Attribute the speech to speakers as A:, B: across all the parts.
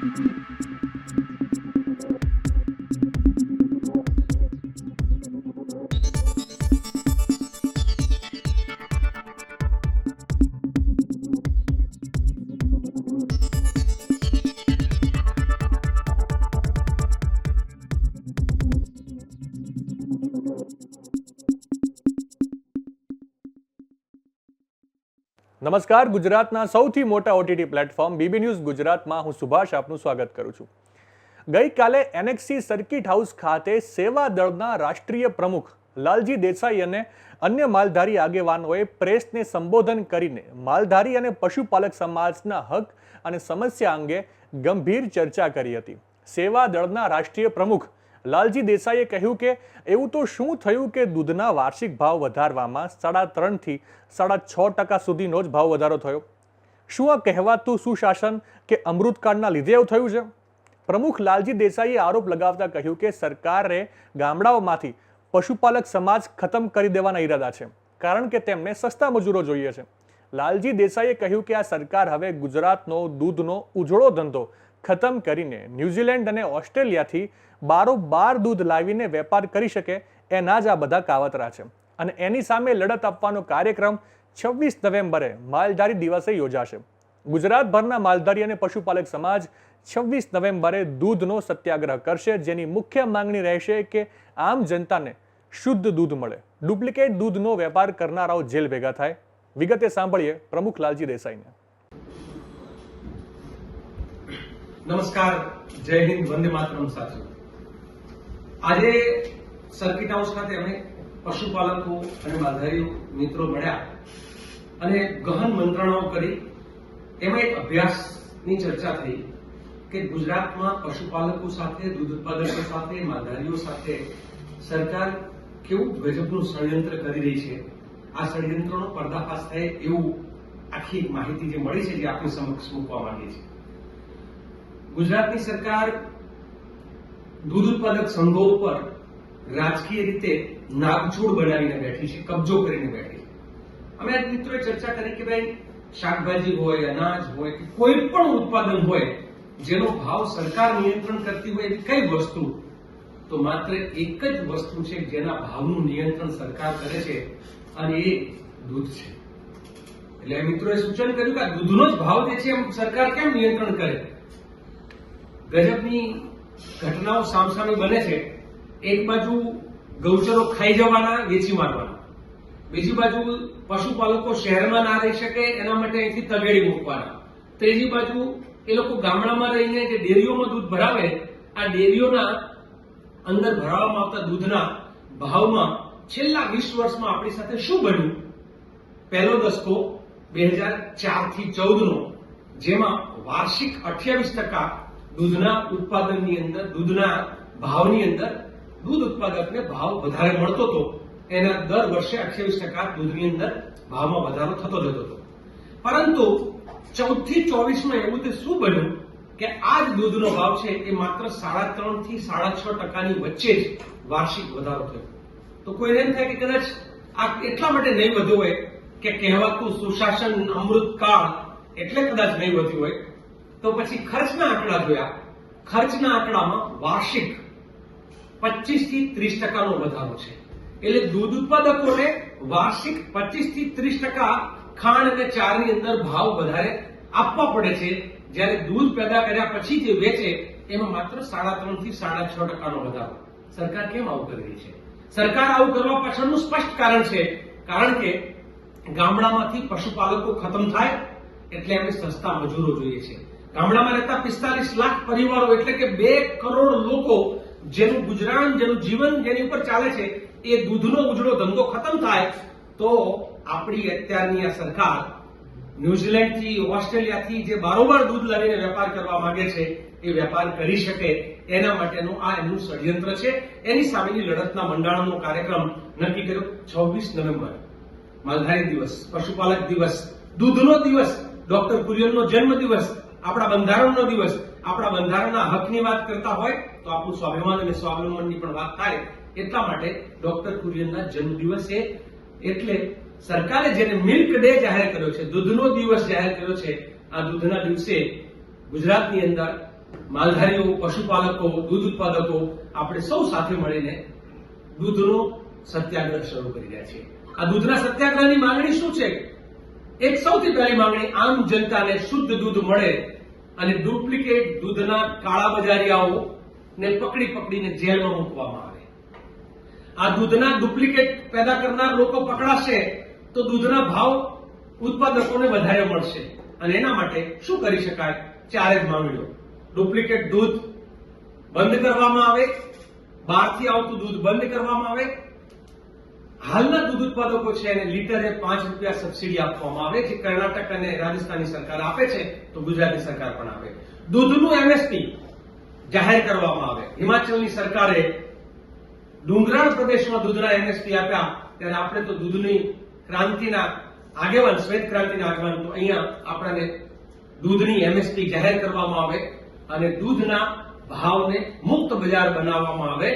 A: Thank you. નમસ્કાર. ગુજરાતના સૌથી મોટા ઓટીટી પ્લેટફોર્મ બીબી ન્યૂઝ ગુજરાતમાં હું સુભાષ આપનું સ્વાગત કરું છું. ગઈકાલે એનએક્સી સર્કિટ હાઉસ ખાતે સેવા દળના રાષ્ટ્રીય પ્રમુખ લાલજી દેસાઈ અને અન્ય માલધારી આગેવાનોએ પ્રેસને સંબોધન કરીને માલધારી અને પશુપાલક સમાજના હક અને સમસ્યા અંગે ગંભીર ચર્ચા કરી હતી. સેવા દળના રાષ્ટ્રીય પ્રમુખ લાલજી દેસાઈએ કહ્યું કે, એવું તો શું થયું કે દૂધના વાર્ષિક ભાવ વધારવામાં સાડા ત્રણથી સાડા છ ટકા સુધીનો જ ભાવ વધારો થયો? શું આ કહેવાતું સુશાસન કે અમૃતકાળના લીધે એવું થયું છે? પ્રમુખ લાલજી દેસાઈએ આરોપ લગાવતા કહ્યું કે, સરકારે ગામડાઓમાંથી પશુપાલક સમાજ ખતમ કરી દેવાના ઈરાદા છે, કારણ કે તેમને સસ્તા મજૂરો જોઈએ છે. લાલજી દેસાઈએ કહ્યું કે, આ સરકાર હવે ગુજરાતનો દૂધનો ઉજળો ધંધો ખતમ કરીને ન્યૂઝીલેન્ડ અને ઓસ્ટ્રેલિયાથી બારોબાર દૂધ લાવીને વેપાર કરી શકે એના જ આ બધા કાવતરા છે. અને એની સામે લડત આપવાનો કાર્યક્રમ છવ્વીસ નવેમ્બરે માલધારી દિવસે યોજાશે. ગુજરાતભરના માલધારી અને પશુપાલક સમાજ છવ્વીસ નવેમ્બરે દૂધનો સત્યાગ્રહ કરશે, જેની મુખ્ય માંગણી રહેશે કે આમ જનતાને શુદ્ધ દૂધ મળે. ડુપ્લિકેટ દૂધનો વેપાર કરનારાઓ જેલ ભેગા થાય. વિગતે સાંભળીએ પ્રમુખ લાલજી દેસાઈને.
B: નમસ્કાર, જય હિન્દ, વંદે માતરમ સાથીઓ આજે સર્કિટ હાઉસ ખાતે અમે પશુપાલકો અને માધારીઓ મિત્રો મળ્યા અને ગહન મંત્રણાઓ કરી. એમાં એક અભ્યાસની ચર્ચા થઈ કે ગુજરાતમાં પશુપાલકો સાથે, દૂધ ઉત્પાદકો સાથે, માલધારીઓ સાથે સરકાર કેવું ગજબનું ષડયંત્ર કરી રહી છે? આ ષડયંત્રનો પર્દાફાશ થાય એવું આખી માહિતી જે મળી છે, જે આપની સમક્ષ મૂકવા માંગીએ છીએ. ગુજરાતની સરકાર દૂધ ઉત્પાદક સંઘો ઉપર રાજકીય રીતે નાગછોડ બનાવીને બેઠી છે, કબજો કરીને બેઠી અમે આજ મિત્રોએ ચર્ચા કરી કે ભાઈ, શાકભાજી હોય, અનાજ હોય કે કોઈ પણ ઉત્પાદન હોય, જેનો ભાવ સરકાર નિયંત્રણ કરતી હોય એવી કઈ વસ્તુ, તો માત્ર એક જ વસ્તુ છે જેના ભાવનું નિયંત્રણ સરકાર કરે છે અને એ દૂધ છે. એટલે મિત્રોએ સૂચન કર્યું કે દૂધનો જ ભાવ જે છે એમ સરકાર કેમ નિયંત્રણ કરે? ગજબની ઘટનાઓ સામસામે બને છે, એક બાજુ ગૌચરો ખાઈ જવાના, વેચી મારવાના. બીજી બાજુ પશુપાલકો શહેરમાં ના રહી શકે, એના માટે અહીંથી તગેડી મૂકવાના. ત્રીજી બાજુ એ લોકો ગામડામાં રહીને જે ડેરીઓમાં દૂધ ભરાવે, આ ડેરીઓના અંદર ભરાવવામાં આવતા દૂધના ભાવમાં છેલ્લા વીસ વર્ષમાં આપણી સાથે શું બન્યું? પહેલો દસકો બે હજાર ચારથી ચૌદ નો જેમાં વાર્ષિક અઠ્યાવીસ ટકા દૂધના ઉત્પાદનની અંદર, દૂધના ભાવની અંદર દૂધ ઉત્પાદકને ભાવ વધારે મળતો હતો. એના દર વર્ષે અઠ્યાવીસ ટકા દૂધની અંદર ભાવમાં વધારો થતો જતો હતો. પરંતુ ચૌદથી ચોવીસમાં એવું તે શું બન્યું કે આ જ દૂધનો ભાવ છે એ માત્ર સાડા ત્રણથી સાડા છ ટકાની વચ્ચે જ વાર્ષિક વધારો થયો. તો કોઈને એમ થાય કે કદાચ આ એટલા માટે નહીં વધ્યું હોય કે કહેવાતું સુશાસન અમૃતકાળ એટલે કદાચ નહીં વધ્યું હોય તો પછી ખર્ચના આંકડા જોયા. ખર્ચના આંકડામાં વાર્ષિક પચીસથી ત્રીસ ટકાનો વધારો છે. એટલે દૂધ ઉત્પાદકોને વાર્ષિક પચીસથી ત્રીસ ટકા ખાંડ અને ચારની અંદર ભાવ વધારે આપવા પડે છે. જ્યારે દૂધ પેદા કર્યા પછી જે વેચે, એમાં માત્ર સાડા ત્રણથી સાડા છ ટકાનો વધારો. સરકાર કેમ આવું કરી રહી છે? સરકાર આવું કરવા પાછળનું સ્પષ્ટ કારણ છે. કારણ કે ગામડામાંથી પશુપાલકો ખતમ થાય, એટલે એમને સસ્તા મજૂરો જોઈએ છે. ગામડામાં રહેતા પિસ્તાલીસ લાખ પરિવારો એટલે કે બે કરોડ લોકો જેનું ગુજરાન, જેનું જીવન જેની ઉપર ચાલે છે, એ દૂધનો ઉજળો ધંધો ખતમ થાય તો આપણી અત્યારની આ સરકાર ન્યુઝીલેન્ડથી, ઓસ્ટ્રેલિયાથી જે બારોબાર દૂધ લાવીને વેપાર કરવા માંગે છે, એ વેપાર કરી શકે. એના માટેનું આ એમનું ષડયંત્ર છે. એની સામેની લડતના મંડાણનો કાર્યક્રમ નક્કી કર્યો છવ્વીસ નવેમ્બર. માલધારી દિવસ, પશુપાલક દિવસ, દૂધનો દિવસ, ડોક્ટર કુરિયનનો જન્મ દિવસ આપણા બંધારણનો દિવસ, આપણા બંધારણના હકની વાત કરતા હોય, તો આપણું સ્વાભિમાન અને સ્વાવલંબનની પણ વાત થાય. એટલા માટે ડોક્ટર કુરિયનના જન્મ દિવસે એટલે સરકારે જેને મિલ્ક ડે જાહેર કર્યો છે, દૂધનો દિવસ જાહેર કર્યો છે, આ દૂધના દિવસે ગુજરાતની અંદર માલધારીઓ, પશુપાલકો, દૂધ ઉત્પાદકો આપણે સૌ સાથે મળીને દૂધનો સત્યાગ્રહ શરૂ કરી રહ્યા છીએ. આ દૂધના સત્યાગ્રહની માંગણી શું છે? એક સૌથી પહેલી માંગણી, આમ જનતાને શુદ્ધ દૂધ મળે અને ડુપ્લિકેટ દૂધના કાળા બજારિયાઓ ને પકડી પકડીને જેલમાં મૂકવામાં આવે. આ દૂધના ડુપ્લિકેટ પેદા કરનાર લોકો પકડાશે તો દૂધના ભાવ ઉત્પાદકોને વધારે મળશે. અને એના માટે શું કરી શકાય? ચારે જ માંગણીઓ. ડુપ્લિકેટ દૂધ બંધ કરવામાં આવે, બહારથી આવતું દૂધ બંધ કરવામાં આવે હાલના દૂધ ઉત્પાદકો છે એને લીટરે પાંચ રૂપિયા સબસિડી આપવામાં આવે જે કર્ણાટક અને રાજસ્થાનની સરકાર આપે છે તો ગુજરાતની સરકાર પણ આપે. દૂધનું એમએસપી જાહેર કરવામાં આવે. હિમાચલની સરકારે ડુંગરાળ પ્રદેશમાં દૂધના એમએસપી આપ્યા. ત્યારે આપણે તો દૂધની ક્રાંતિના આગેવાન, શ્વેત ક્રાંતિના આગેવાન તો અહીંયા આપણને દૂધની એમએસપી જાહેર કરવામાં આવે અને દૂધના ભાવને મુક્ત બજાર બનાવવામાં આવે.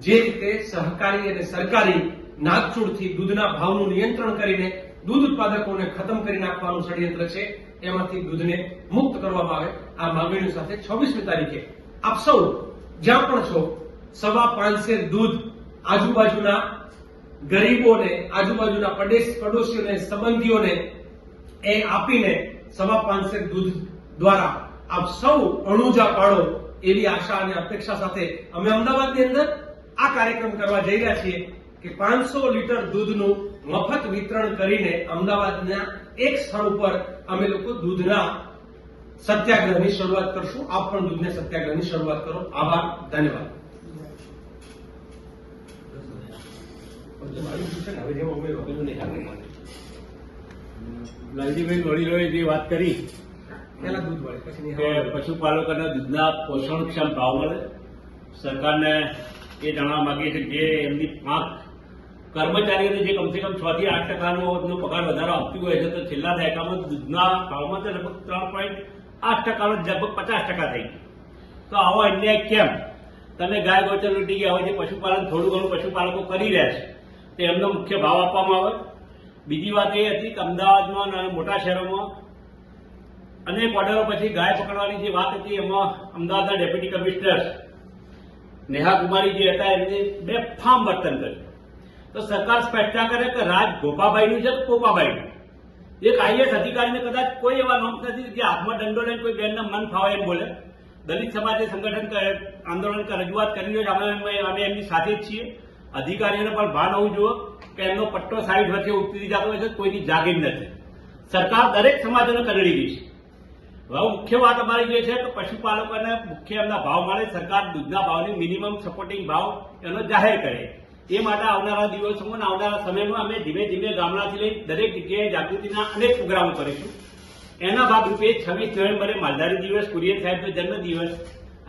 B: જે રીતે સહકારી અને સરકારી નાગચૂડથી દૂધના ભાવનું નિયંત્રણ કરીને દૂધ ઉત્પાદકોને ખતમ કરી નાખવાનું ષડયંત્ર છે. એમાંથી દૂધને મુક્ત કરવામાં આવે. આ માંગણીઓ સાથે છવ્વીસમી તારીખે આપ સૌ જ્યાં પણ છો, સવા પાંચસે દૂધ આજુબાજુના ગરીબોને, આજુબાજુના પડેશ, પડોશીઓને, સંબંધીઓને એ આપીને સવા પાંચસે દૂધ દ્વારા આપ સૌ અણુજા પાડો એવી આશા અને અપેક્ષા સાથે અમે અમદાવાદની અંદર આ કાર્યક્રમ કરવા જઈ રહ્યા છીએ. કે પાંચસો લીટર દૂધનું મફત વિતરણ કરીને અમદાવાદના એક સ્થળ ઉપર અમે લોકો દૂધના સત્યાગ્રહની શરૂઆત કરશું. આપ પણ દૂધને સત્યાગ્રહની શરૂઆત કરો. આભાર. ધન્યવાદ.
C: લાલજીભાઈ વડીલોએ જે વાત કરી. પશુપાલકોને દૂધના પોષણક્ષમ ભાવ મળે. સરકારને એ જાણવા માંગીએ છે કે જે એમની પાંખ કર્મચારીઓને જે કમસે કમ છ થી આઠ ટકાનો પગાર વધારો આપતી હોય છે, તો છેલ્લા દાયકામાં દૂધના ભાવમાં તો લગભગ ત્રણ પોઈન્ટ આઠ ટકાનો લગભગ પચાસ ટકા થઈ તો આવો અન્યાય કેમ? તમે ગાય ગોચર લૂંટી ગયા હોય જે પશુપાલન થોડું ઘણું પશુપાલકો કરી રહ્યા છે, તો એમનો મુખ્ય ભાવ આપવામાં આવે. બીજી વાત એ હતી કે અમદાવાદમાં અને મોટા શહેરોમાં અનેક ઓર્ડરો પછી ગાય પકડવાની જે વાત હતી, એમાં અમદાવાદના ડેપ્યુટી કમિશનર નેહા કુમારી જે હતા, એમને બે ફામ વર્તન કર્યું. તો સરકાર સ્પષ્ટતા કરે કે રાજ ગોપાભાઈનું છે કે પોપાભાઈનું? એક આઈએસ અધિકારીને કદાચ કોઈ એવા નોંધ નથી જે હાથમાં દંડો લઈને કોઈ બેનને મન ફાવે એમ બોલે. દલિત સમાજે સંગઠન આંદોલન રજૂઆત કરી હોય અમે અમે એમની સાથે જ છીએ. અધિકારીઓને પણ ભાન હોવું જોઈએ કે એમનો પટ્ટો સાઈડ વચ્ચે ઉતરી જતો હોય છે, કોઈની જાગીર નથી. સરકાર દરેક સમાજોને કરડી ગઈ છે. હવે મુખ્ય વાત અમારી જે છે કે પશુપાલકોને મુખ્ય એમના ભાવ મળે. સરકાર દૂધના ભાવની મિનિમમ સપોર્ટિંગ ભાવ એનો જાહેર કરે. એ માટે આવનારા દિવસોમાં આવનારા સમયમાં અમે ધીમે ધીમે ગામડાથી લઈ દરેક જગ્યાએ જાગૃતિના અનેક પ્રોગ્રામો કરીશું. એના ભાગરૂપે છવ્વીસ નવેમ્બરે માલધારી દિવસ, કુરિયર સાહેબનો જન્મદિવસ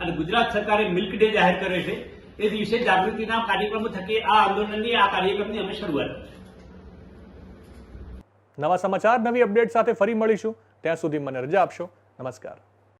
C: અને ગુજરાત સરકારે મિલ્ક ડે જાહેર કર્યો છે. એ દિવસે જાગૃતિના કાર્યક્રમો થકી આ આંદોલનની, આ કાર્યક્રમની અમે શરૂઆત
A: નવા સમાચાર, નવી અપડેટ સાથે ફરી મળીશું. ત્યાં સુધી મને રજા આપશો. નમસ્કાર.